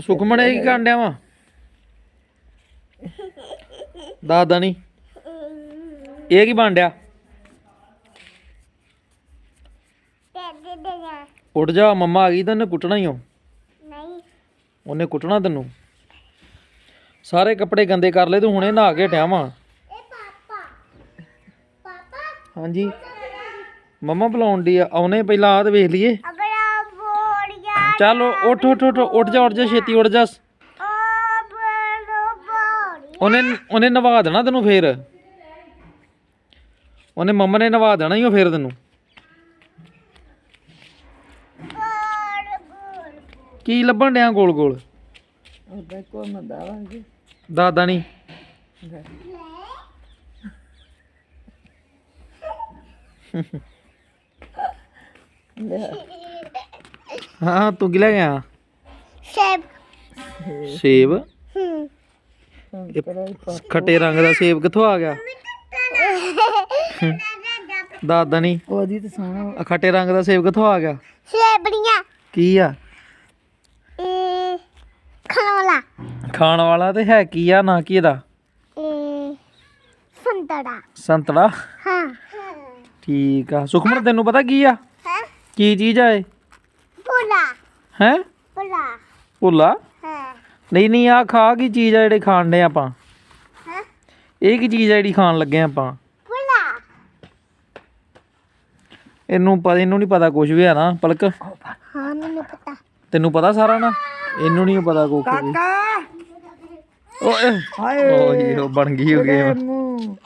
ਸੁਖਮਣ ਇਹ ਕੀ ਕਰਨ ਡਿਆ ਵਾ? ਦਾਦਾ ਨਹੀਂ ਇਹ ਕੀ ਬਣ ਡਿਆ? ਉੱਠ ਜਾ ਮੰਮਾ ਆ ਗਈ ਤਾਂ ਉਹਨੇ ਕੁੱਟਣਾ ਹੀ ਓ ਨਹੀਂ ਉਹਨੇ ਕੁੱਟਣਾ ਤੈਨੂੰ। ਸਾਰੇ ਕੱਪੜੇ ਗੰਦੇ ਕਰ ਲਏ ਤੂੰ ਹੁਣੇ ਨਹਾ ਕੇ ਹਟਿਆ ਵਾਂ। ਹਾਂਜੀ। ਮੰਮਾ ਬੁਲਾਉਣ ਦੀ ਆ ਆਉਨੇ ਪਹਿਲਾਂ ਆ ਤੇ ਵੇਖ ਲਈਏ। ਬੋੜੀਆ ਚੱਲ ਉੱਠ ਉੱਠ ਉੱਠ ਉੱਠ ਜਾ ਉੱਠ ਜਾ ਛੇਤੀ ਉੱਠ ਜਾ ਉਹਨੇ ਉਹਨੇ ਨਵਾ ਦੇਣਾ ਤੈਨੂੰ ਫੇਰ ਉਹਨੇ ਮੰਮਾ ਨੇ ਨਵਾ ਦੇਣਾ ਹੀ ਉਹ ਫੇਰ ਤੈਨੂੰ ਕੀ ਲੱਭਣ ਡਿਆ ਗੋਲ ਗੋਲ ਉਹਦਾ ਕੋਈ ਮੰਦਾ ਵਾਂਗੇ ਦਾਦਾ ਨਹੀਂ ਹਾਂ ਤੂੰ ਕੀ ਲੈ ਗਿਆ ਸੇਬ। ਸੇਬ? ਹੂੰ। ਇਹ ਖੱਟੇ ਰੰਗ ਦਾ ਸੇਬ ਕਿੱਥੋਂ ਆ ਗਿਆ? ਦਾਦਾ ਨਹੀਂ ਉਹਦੀ ਤਾਂ ਸੋਹਣਾ ਆ ਖੱਟੇ ਰੰਗ ਦਾ ਸੇਬ ਕਿੱਥੋਂ ਆ ਗਿਆ? ਸੇਬੜੀਆਂ। ਕੀ ਆ? ਇਹ ਖਲੋਲਾ ਖਾਣ ਵਾਲਾ ਤੇ ਹੈ ਕੀ ਆ ਨਾ ਕੀ ਇਹਦਾ? ਸੰਤਰਾ ਹਾਂ। ਠੀਕ ਆ। ਸੁਖਮਨ ਤੈਨੂੰ ਪਤਾ ਕੀ ਆ? ਹੈ? ਕੀ ਚੀਜ਼ ਆ ਇਹ? ਹੈ? ਪੁਲਾ ਭੁੱਲਾ? ਹਾਂ। ਨਹੀਂ ਨਹੀਂ ਆ ਖਾ ਕੀ ਚੀਜ਼ ਆ ਜਿਹੜੇ ਖਾਣ ਦੇ ਆਪਾਂ? ਹੈ? ਇਹ ਕੀ ਚੀਜ਼ ਆ ਜਿਹੜੀ ਖਾਣ ਲੱਗੇ ਆਪਾਂ? ਪੁਲਾ ਇਹਨੂੰ ਪਤਾ ਇਹਨੂੰ ਨਹੀਂ ਪਤਾ ਕੁਝ ਵੀ ਆ ਨਾ ਪਲਕ। ਹਾਂ ਮੈਨੂੰ ਪਤਾ। ਤੈਨੂੰ ਪਤਾ ਸਾਰਾ ਨਾ? ਇਹਨੂੰ ਨਹੀਂ ਪਤਾ ਕੁਝ ਵੀ। ਕਾਕਾ! ਓਏ। ਹਾਏ। ਓਏ ਉਹ ਬਣ ਗਈ ਹੋ ਗਈ ਮੂੰਹ।